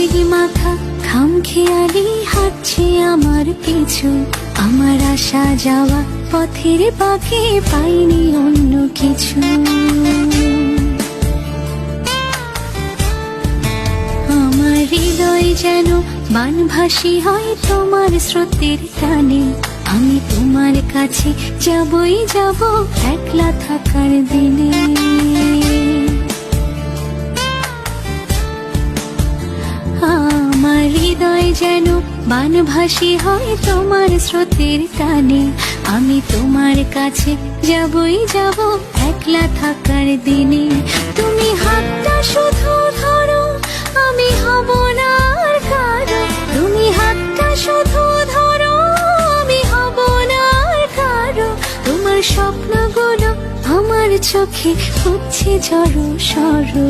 দুই মাথা খাম খেয়ালি হাঁটছে আমার পিছু। আমার আসা যাওয়া পথের পাখি পাইনি অন্য কিছু। আমার হৃদয় যেন বানভাসী হয় তোমার স্রোতের টানে। আমি তোমার কাছে যাবই যাব একলা থাকার দিনে। বানভাসী হয় তোমার স্রোতের টানে। আমি তোমার কাছে যাবই যাব একলা থাকার দিনে। তুমি হাতটা শুধু ধরো, আমি হব না কারও। তুমি হাতটা শুধু ধরো, আমি হব না কারও। তোমার স্বপ্নগুলো আমার চোখে হচ্ছে জড়ো সরো।